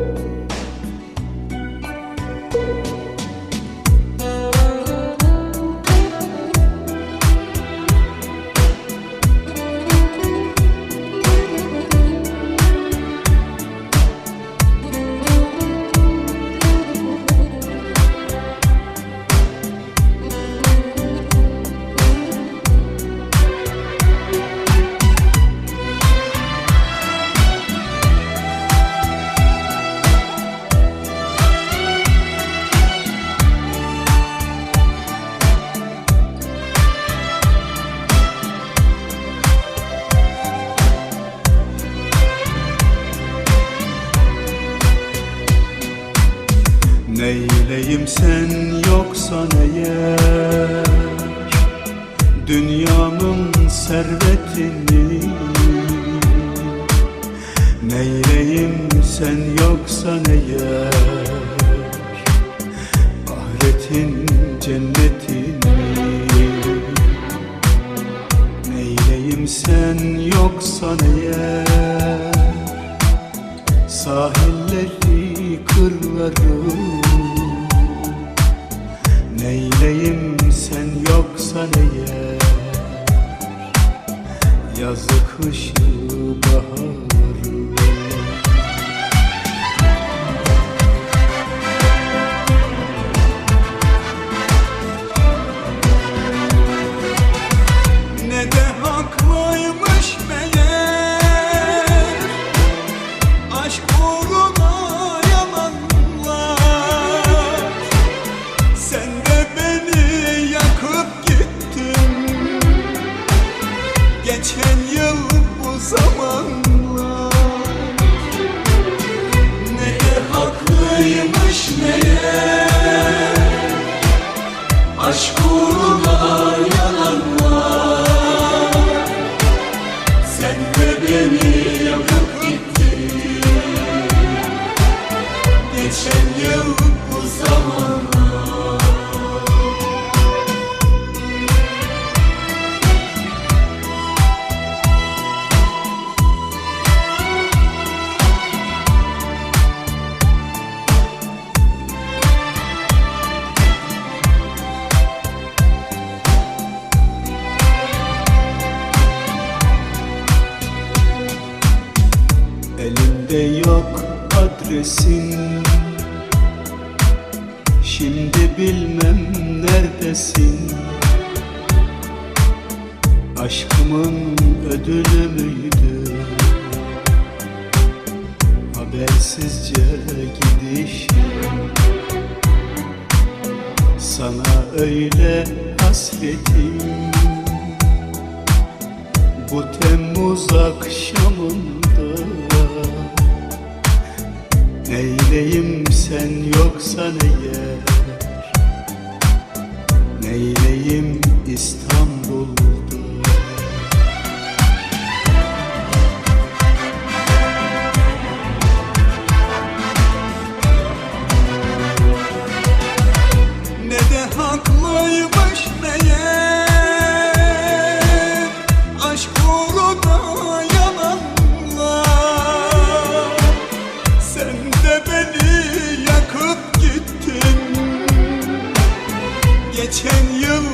you. Neyleyim sen yoksan eğer Dünyamın servetini Neyleyim sen yoksan eğer Ahiretin cennetini Neyleyim sen yoksan eğer Sahilleri, kırları Neyleyim sen yoksan eğer Yazı, kışı, baharı Geçen yıl bu zamanlar Ne de haklıymış meğer Aşk uğruna yalanlar. Sen de beni yakıp gittin. Geçen yıl bu zamanlar adresin Şimdi bilmem neredesin. Aşkımın ödülü müydü? Habersizce gidişim. Sana öyle hasretim. Bu Temmuz akşamında Neyleyim sen yoksan eğer Neyleyim İstanbul beni yakıp gittin. Geçen yıl